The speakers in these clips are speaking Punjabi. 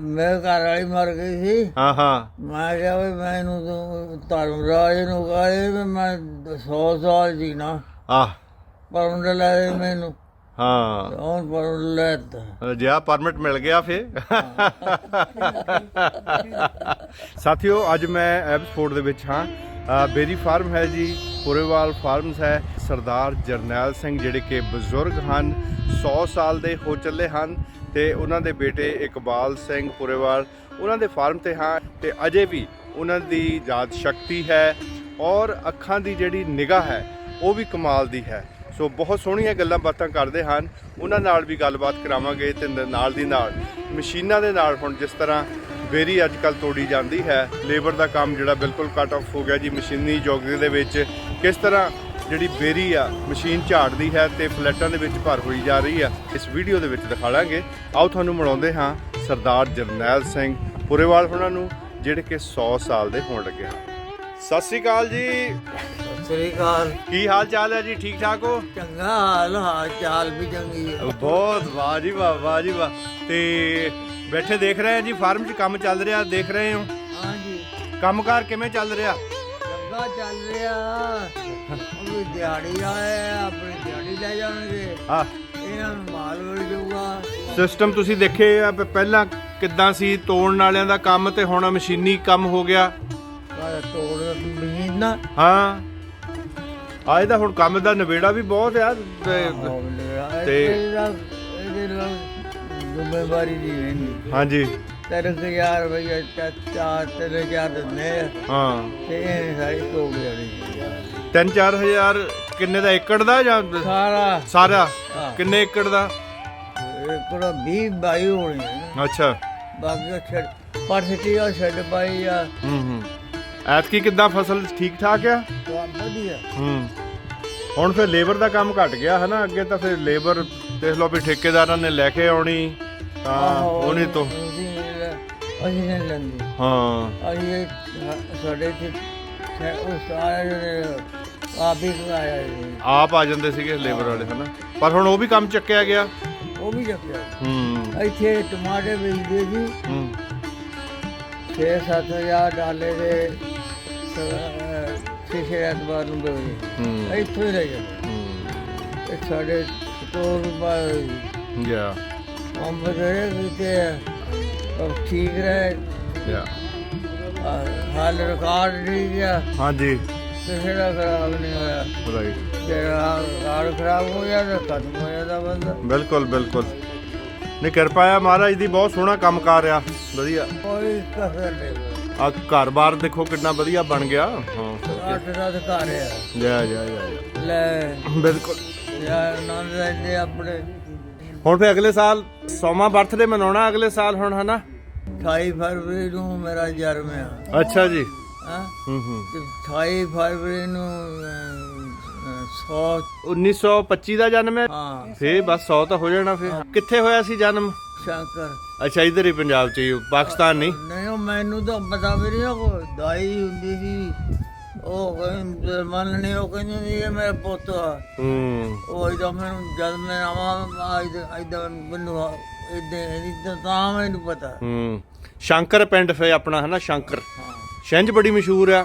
ਮੇਰੇ ਘਰ ਵਾਲੀ ਮਰ ਗਈ ਸੀ। ਹਾਂ ਹਾਂ। ਮੈਂ ਕਿਹਾ ਵੀ ਮੈਨੂੰ ਤੂੰ ਧਰਮਰਾਜ ਨੂੰ ਕਹੇ ਵੀ ਮੈਂ 100 ਸਾਲ ਜੀਣਾ। ਆਹ। ਪਰਮਟ ਲੈ ਦੇ ਮੈਨੂੰ। ਹਾਂ। ਹੁਣ ਪਰਮਟ ਲੈਤਾ ਜਿਆ ਪਰਮਿਟ ਮਿਲ ਗਿਆ ਫੇ ਸਾਥੀਓ ਅੱਜ ਮੈਂ ਐਬਸਫੋਰਡ ਦੇ ਵਿੱਚ ਹਾਂ। ਬੇਰੀ ਫਾਰਮ ਹੈ ਜੀ, ਪੁਰੇਵਾਲ ਫਾਰਮਸ ਹੈ। ਸਰਦਾਰ ਜਰਨੈਲ ਸਿੰਘ ਜਿਹੜੇ ਕਿ ਬਜ਼ੁਰਗ ਹਨ 100 ਸਾਲ ਦੇ ਹੋ ਚੱਲੇ ਹਨ ਤੇ ਉਹਨਾਂ ਦੇ ਬੇਟੇ ਇਕਬਾਲ ਸਿੰਘ ਪੁਰੇਵਾਲ ਉਹਨਾਂ ਦੇ ਫਾਰਮ ਤੇ ਹਾਂ ਤੇ ਅਜੇ ਵੀ ਉਹਨਾਂ ਦੀ ਯਾਦ ਸ਼ਕਤੀ ਹੈ ਔਰ ਅੱਖਾਂ ਦੀ ਜਿਹੜੀ ਨਿਗਾਹ ਹੈ, ਉਹ ਵੀ ਕਮਾਲ ਦੀ ਹੈ। ਸੋ ਬਹੁਤ ਸੋਹਣੀਆਂ ਗੱਲਾਂ ਬਾਤਾਂ ਕਰਦੇ ਹਨ। ਉਹਨਾਂ ਨਾਲ ਵੀ ਗੱਲਬਾਤ ਕਰਾਵਾਂਗੇ ਤੇ ਨਾਲ ਦੀ ਨਾਲ, ਮਸ਼ੀਨਾਂ ਦੇ ਨਾਲ ਹੁਣ ਜਿਸ ਤਰ੍ਹਾਂ ਬੇਰੀ ਅੱਜ ਕੱਲ ਤੋੜੀ ਜਾਂਦੀ ਹੈ। ਲੇਬਰ ਦਾ ਕੰਮ ਜਿਹੜਾ ਬਿਲਕੁਲ ਕੱਟ ਆਫ ਹੋ ਗਿਆ ਜੀ। ਮਸ਼ੀਨੀ ਯੁੱਗ ਦੇ ਵਿੱਚ ਕਿਸ ਤਰ੍ਹਾਂ ਜਿਹੜੀ ਬੇਰੀ ਆ ਮਸ਼ੀਨ ਝਾੜਦੀ ਹੈ ਤੇ ਫਲੈਟਾਂ ਦੇ ਵਿੱਚ ਭਰ ਹੋਈ ਜਾ ਰਹੀ ਆ ਇਸ ਵੀਡੀਓ ਦੇ ਵਿੱਚ ਦਿਖਾਵਾਂਗੇ ਆਓ ਤੁਹਾਨੂੰ ਮਿਲਾਉਂਦੇ ਹਾਂ ਸਰਦਾਰ ਜਰਨੈਲ ਸਿੰਘ ਪੁਰੇਵਾਲ ਉਹਨਾਂ ਨੂੰ ਜਿਹੜੇ ਕਿ 100 ਸਾਲ ਦੇ ਹੋਣ ਲੱਗੇ ਹਨ। ਸਤਿ ਸ੍ਰੀ ਅਕਾਲ ਜੀ। ਸਤਿ ਸ੍ਰੀ ਅਕਾਲ। ਕੀ ਹਾਲ ਚਾਲ ਹੈ ਜੀ? ਠੀਕ ਠਾਕ ਹੋ? ਚੰਗਾ ਹਾਲ ਹਾਲ ਚਾਲ ਵੀ ਚੰਗੀ ਹੈ। ਬਹੁਤ ਵਾਹ ਜੀ ਵਾਹ ਵਾਹ ਜੀ ਵਾਹ। ਤੇ ਬੈਠੇ ਦੇਖ ਰਹੇ ਆ ਜੀ ਫਾਰਮ 'ਚ ਕੰਮ ਚੱਲ ਰਿਹਾ ਦੇਖ ਰਹੇ ਹੋ? ਹਾਂਜੀ। ਕੰਮਕਾਰ ਕਿਵੇਂ ਚੱਲ ਰਿਹਾ? ਚੰਗਾ ਚੱਲ ਰਿਹਾ। ਉਹ ਦਿਹਾੜੀ ਆਏ ਆ, ਆਪਣੀ ਦਿਹਾੜੀ ਲੈ ਜਾਣਗੇ। ਆ ਇਹਨਾਂ ਨੂੰ ਮਾਲ ਮਿਲ ਜਾਊਗਾ। ਸਿਸਟਮ ਤੁਸੀਂ ਦੇਖੇ ਆ ਪਹਿਲਾਂ ਕਿੱਦਾਂ ਸੀ? ਤੋੜਨ ਵਾਲਿਆਂ ਦਾ ਕੰਮ ਤੇ ਹੁਣ ਮਸ਼ੀਨੀ ਕੰਮ ਹੋ ਗਿਆ। ਕਾਹ ਤੋੜ ਨਾ। ਹਾਂ। ਆ ਇਹਦਾ ਹੁਣ ਕੰਮ ਦਾ ਨਵੇੜਾ ਵੀ ਬਹੁਤ ਆ ਤੇ- ਤੇ ਤੇ- ਇਹਦੇ ਨਾਲ ਜ਼ਿੰਮੇਵਾਰੀ ਦੀ ਰਹਿੰਦੀ ਹਾਂਜੀ। ਤਿੰਨ ਕੁ ਹਜ਼ਾਰ ਰੁਪਈਆ ਚਾਚਾ ਤਿੰਨ ਹਜ਼ਾਰ ਦਿੰਦੇ ਆ। ਹਾਂ। ਤੇ ਇਹ ਸਾਰੀ ਹੋ ਗਈ 3-4000 ਕਿੰਨੇ ਦਾ ਏਕੜ ਦਾ ਜਾਂ ਸਾਰਾ। ਸਾਰਾ? ਹਾਂ। ਕਿੰਨੇ ਏਕੜ ਦਾ? ਕੋਲ 20 ਬਾਈ ਹੋਣੀ ਹੈ ਅੱਛਾ। ਬਾਕੀ ਛੱਡ ਪਰਸਟੀ ਉਹ ਛੱਡ ਪਾਈ ਆ। ਹੂੰ ਹੂੰ। ਐਤਕੀ ਕਿੱਦਾਂ ਫਸਲ ਠੀਕ ਠਾਕ ਆ? ਤਾਂ ਵਧੀਆ। ਹੂੰ। ਹੁਣ ਫਿਰ ਲੇਬਰ ਦਾ ਕੰਮ ਘਟ ਗਿਆ ਹਨਾ ਅੱਗੇ ਤਾਂ ਫਿਰ ਲੇਬਰ ਦੇਖ ਲਓ ਵੀ ਠੇਕੇਦਾਰਾਂ ਨੇ ਲੈ ਕੇ ਆਉਣੀ ਤਾਂ ਉਹਨੇ ਤੋਂ ਅਸੀਂ ਨਹੀਂ ਲੈਂਦੇ। ਹਾਂ। ਅਸੀਂ ਸਾਡੇ ਤੇ ਉਹ ਸਾਰੇ ਜਿਹੜੇ ਆਪ ਹੀ ਕਰਾਇਆ ਜੀ। ਆਪ ਆ ਜਾਂਦੇ ਸੀਗੇ ਲੇਬਰ ਵਾਲੇ ਹਨਾ? ਪਰ ਹੁਣ ਉਹ ਵੀ ਕੰਮ ਚੱਕਿਆ ਗਿਆ। ਉਹ ਵੀ ਚੱਕਿਆ ਹੂੰ। ਇੱਥੇ ਟਮਾਟਰ ਵੇਚਦੇ ਸੀ। ਹੂੰ। 6-7000 ਡਾਲੇ ਦੇ ਛੇ ਐਤਵਾਰ ਨੂੰ ਵੇਚਦੇ ਹੂੰ। ਇੱਥੋਂ ਹੀ ਲੈ ਜਾਂਦੇ। ਹੂੰ। ਇਹ ਸਾਡੇ ਗਿਆ ਅੰਬ ਦੇ ਕਿਤੇ ਉਹ ਠੀਕ ਰਹੇ। ਗਿਆ ਆਹ, ਹਾਲ ਰਿਕਾਰਡ ਠੀਕ ਆ। ਹਾਂਜੀ। ਕਿਸੇ ਦਾ ਖਰਾਬ ਨਹੀਂ ਹੋਇਆ। ਰਾਈਟ ਜਿਹੜਾ ਰਿਕਾਰਡ ਖਰਾਬ ਹੋ ਗਿਆ ਤਾਂ ਖਤਮ ਹੋ ਜਾਂਦਾ ਬੰਦਾ। ਬਿਲਕੁਲ ਬਿਲਕੁਲ। ਨਹੀਂ ਕਿਰਪਾ ਆ ਮਹਾਰਾਜ ਦੀ ਬਹੁਤ ਸੋਹਣਾ ਕੰਮ ਕਰ ਰਿਹਾ ਵਧੀਆ। ਕੋਈ ਕਸਰ ਨਹੀਂ ਆ ਘਰ-ਬਾਰ ਦੇਖੋ ਕਿੰਨਾ ਵਧੀਆ ਬਣ ਗਿਆ। ਹਾਂ। ਅੱਠ ਦਸ ਘਰ ਆ। ਜਾ ਜਾ ਜਾ ਲੈ। ਬਿਲਕੁਲ। ਯਾਰ ਆਨੰਦ ਲੈਂਦੇ ਆਪਣੇ। ਹੁਣ ਫੇ ਅਗਲੇ ਸਾਲ ਸੌਵਾਂ ਬਰਥਡੇ ਮਨਾਉਣਾ ਅਗਲੇ ਸਾਲ ਹੁਣ ਹਨਾ? 28 ਫਰਵਰੀ ਨੂੰ ਮੇਰਾ ਜਨਮ ਆ। ਅੱਛਾ ਜੀ। ਹਾਂ? ਹੂੰ ਹੂੰ। ਤੇ 28 ਫਰਵਰੀ ਨੂੰ 100 1925 ਦਾ ਜਨਮ ਹੈ? ਹਾਂ। ਫੇ ਬਸ 100 ਤਾਂ ਹੋ ਜਾਣਾ ਫੇ ਕਿੱਥੇ ਹੋਇਆ ਸੀ ਜਨਮ? ਸ਼ੰਕਰ। ਅੱਛਾ ਇਧਰ ਹੀ ਪੰਜਾਬ ਚ ਹੀ ਪਾਕਿਸਤਾਨ ਨਹੀਂ? ਨਹੀਂ ਮੈਨੂੰ ਤਾਂ ਪਤਾ ਵੀ ਨਹੀਂ ਦਾਈ ਹੁੰਦੀ ਸੀ। ਉਹ ਕਹਿੰਦੇ ਮੰਨ ਨਹੀਂ ਉਹ ਕਹਿੰਦੀ ਸੀ ਇਹ ਮੇਰਾ ਪੁੱਤ ਆ। ਹੂੰ। ਉਹ ਇਦਾਂ ਮੈਨੂੰ ਜਦ ਮੈਂ ਆਵਾਂ ਇਦਾਂ ਮੈਨੂੰ ਇਦਾਂ ਇਦਾਂ ਤਾਂ ਮੈਨੂੰ ਪਤਾ। ਹੂੰ। ਸ਼ੰਕਰ ਪਿੰਡ ਫੇ ਆਪਣਾ ਹਨਾ ਸ਼ੰਕਰ? ਹਾਂ ਛਿੰਝ ਬੜੀ ਮਸ਼ਹੂਰ ਆ।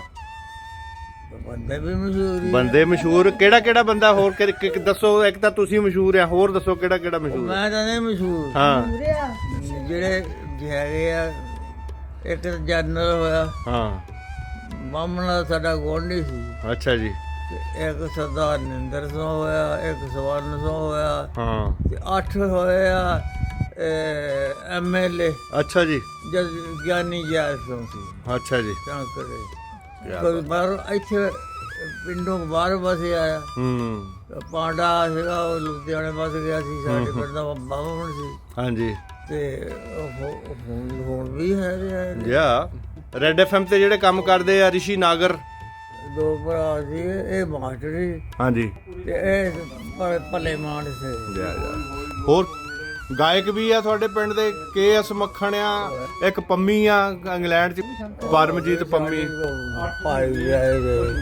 ਬੰਦੇ ਵੀ ਮਸ਼ਹੂਰ। ਬੰਦੇ ਮਸ਼ਹੂਰ। ਕਿਹੜਾ ਕਿਹੜਾ ਬੰਦਾ ਹੋਰ ਕਿ- ਕਿ- ਦੱਸੋ ਇੱਕ ਤਾਂ ਤੁਸੀਂ ਮਸ਼ਹੂਰ ਆ ਹੋਰ ਦੱਸੋ ਕਿਹੜਾ ਕਿਹੜਾ ਮਸ਼ਹੂਰ? ਆ? ਮੈਂ ਤਾਂ ਨਹੀਂ ਮਸ਼ਹੂਰ। ਹਾਂ। ਜਿਹੜੇ ਹੈਗੇ ਆ ਇੱਕ ਜਨਰਲ ਹੋਇਆ। ਹਾਂ। ਬਾਮਣਾ ਸਾਡਾ ਗੋਂਡੀ ਸੀ। ਅੱਛਾ ਜੀ। ਇੱਕ ਸਰਦਾਰ ਨਿੰਦਰ ਸਿੰਘ ਹੋਇਆ ਇੱਕ ਸਵਰਨ ਸਿੰਘ ਹੋਇਆ ਹਾਂ। ਤੇ ਅੱਠ ਹੋਏ ਆ ਐਮਐਲਏ ਅੱਛਾ ਜੀ। ਜਦ ਗਿਆਨੀ ਜੈਲ ਸਿੰਘ ਸੀ। ਅੱਛਾ ਜੀ। ਤਾਂ ਕਰੇ ਕੋਈ ਬਾਹਰ ਇੱਥੇ ਪਿੰਡੋਂ ਬਾਹਰ ਵਸੇ ਆਇਆ। ਹੂੰ। ਪਾਂਡਾ ਸੀਗਾ ਉਹ ਲੁਧਿਆਣੇ ਵਸ ਗਿਆ ਸੀ ਸਾਡੇ ਪਿੰਡ ਦਾ ਬਾਹਮਣ ਸੀ। ਹਾਂਜੀ। ਤੇ ਉਹ ਹੁਣ ਵੀ ਹੈ ਰਿਹਾ ਰੈਡ ਐਫਐਮ ਤੇ ਜਿਹੜੇ ਕੰਮ ਕਰਦੇ ਆ ਰਿਸ਼ੀ ਨਾਗਰ। ਦੋ ਭਰਾ ਸੀ ਇਹ ਮਾਸਟਰੀ ਹਾਂਜੀ। ਤੇ ਇਹ ਭ- ਭਲੇ ਮਾਨ ਸੀ। ਜਾ ਜਾ। ਹੋਰ ਗਾਇਕ ਵੀ ਆ ਤੁਹਾਡੇ ਪਿੰਡ ਦੇ ਕੇ ਐਸ ਮੱਖਣ ਆ ਇੱਕ ਪੰਮੀ ਆ ਇੰਗਲੈਂਡ ਚ। ਪਰਮਜੀਤ ਪੰਮੀ। ਪਾਈ ਜਾਏ ਜਾ,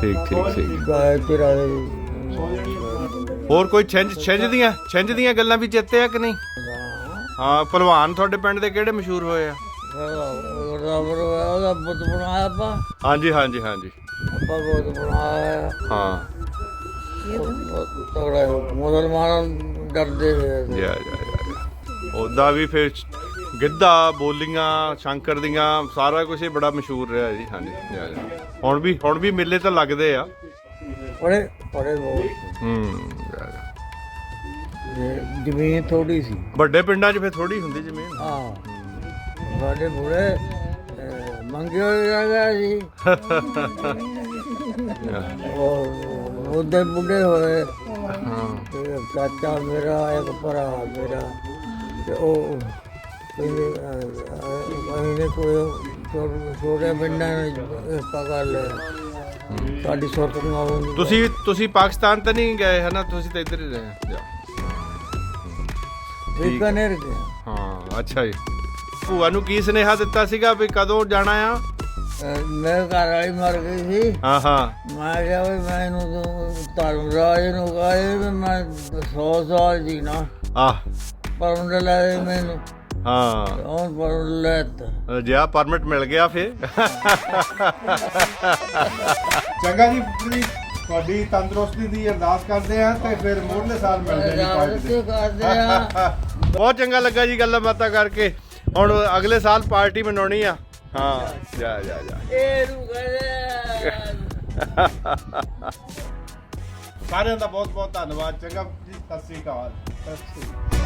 ਠੀਕ ਠੀਕ ਠੀਕ। ਗਾਇ ਤੇਰਾ ਹੋਰ ਕੋਈ ਛਿੰਝ ਛਿੰਝ ਦੀਆਂ ਛਿੰਝ ਦੀਆਂ ਗੱਲਾਂ ਵੀ ਚੇਤੇ ਆ ਕਿ ਨਹੀਂ? ਹਾਂ ਪਹਿਲਵਾਨ ਤੁਹਾਡੇ ਪਿੰਡ ਦੇ ਕਿਹੜੇ ਮਸ਼ਹੂਰ ਹੋਏ ਆ? ਰਬਰ ਉਹਦਾ ਬੁੱਤ ਬਣਾਇਆ ਆਪਾਂ ਹਾਂਜੀ ਹਾਂਜੀ ਹਾਂਜੀ। ਆਪਾਂ ਬੁੱਤ ਬਣਾਇਆ ਹਾਂ। ਤਗੜਾ ਮੁਸਲਮਾਨ ਡਰਦੇ ਸੀ ਜਾ ਜਾ ਜਾ ਉਹਦਾ ਵੀ ਫਿਰ ਗਿੱਧਾ ਬੋਲੀਆਂ ਸ਼ੰਕਰ ਦੀਆਂ ਸਾਰਾ ਕੁਝ ਹੀ ਬੜਾ ਮਸ਼ਹੂਰ ਰਿਹਾ ਜੀ ਹਾਂਜੀ ਜਾ ਜਾ ਹੁਣ ਵੀ ਹੁਣ ਵੀ ਮੇਲੇ ਤਾਂ ਲੱਗਦੇ ਆ। ਬੜੇ ਬੜੇ ਬਹੁਤ। ਹੂੰ। ਜ਼ਮੀਨ ਥੋੜੀ ਸੀ। ਵੱਡੇ ਪਿੰਡਾਂ 'ਚ ਫਿਰ ਥੋੜੀ ਹੁੰਦੀ ਜ਼ਮੀਨ। ਹਾਂ। ਸਾਡੇ ਬੁੜੇ ਅਹ, ਮੰਗੇ ਹੋਏ ਰਹਿ ਗਿਆ ਸੀ। ਉਹ ਉਹਦੇ ਬੁੱਢੇ ਹੋਏ। ਹਾਂ ਤੇ ਚਾਚਾ ਮੇਰਾ ਇੱਕ ਭਰਾ ਮੇਰਾ ਤੇ ਉਹ ਕਹਿੰਦੇ ਕੋਈ ਛੋਟੇ- ਪਿੰਡਾਂ ਵਿੱਚ ਪਕੜ ਲੈ ਸਾਡੀ ਸੁਰਤ ਨੂੰ ਤੁਸੀਂ ਤੁਸੀਂ ਪਾਕਿਸਤਾਨ ਤਾਂ ਨਹੀਂ ਗਏ ਹਨਾ? ਤੁਸੀਂ ਤਾਂ ਇੱਧਰ ਹੀ ਰਹੇ ਜਾ ਬੀਕਾਨੇਰ ਗਿਆ। ਹਾਂ ਅੱਛਾ ਜੀ। ਭੂਆ ਨੂੰ ਕੀ ਸੁਨੇਹਾ ਦਿੱਤਾ ਸੀਗਾ ਵੀ ਕਦੋਂ ਜਾਣਾ ਆ? ਅਹ, ਮੇਰੇ ਘਰ ਵਾਲੀ ਮਰ ਗਈ ਸੀ। ਹਾਂ ਹਾਂ। ਮੈਂ ਕਿਹਾ ਵੀ ਮੈਨੂੰ ਤੂੰ ਧਰਮਰਾਜ ਨੂੰ ਕਹੇ ਵੀ ਮੈਂ 100 ਸਾਲ ਜੀਣਾ। ਆਹ। ਪਰ ਉਹਨੇ ਲੈ ਮੈਨੂੰ। ਹਾਂ। ਹੁਣ ਪਰ ਲੈ ਤਾ ਜਿਆ ਪਰਮਿਟ ਮਿਲ ਗਿਆ ਫੇ ਚੰਗਾ ਜੀ ਜੀ। ਤੁਹਾਡੀ ਤੰਦਰੁਸਤੀ ਦੀ ਅਰਦਾਸ ਕਰਦੇ ਆ ਤੇ ਫਿਰ ਮੋਢਲੇ ਸਾਲ ਮਿਲਦੇ ਕਰਦੇ ਆ ਬਹੁਤ ਚੰਗਾ ਲੱਗਾ ਜੀ ਗੱਲਾਂ ਬਾਤਾਂ ਕਰਕੇ। ਹੁਣ ਅਗਲੇ ਸਾਲ ਪਾਰਟੀ ਮਨਾਉਣੀ ਆ। ਹਾਂ ਜਾ ਜਾ ਇਹ ਸਾਰਿਆਂ ਦਾ ਬਹੁਤ ਬਹੁਤ ਧੰਨਵਾਦ। ਚੰਗਾ ਜੀ ਸਤਿ ਸ੍ਰੀ ਅਕਾਲ। ਸਤਿ ਸ੍ਰੀ ਅਕਾਲ।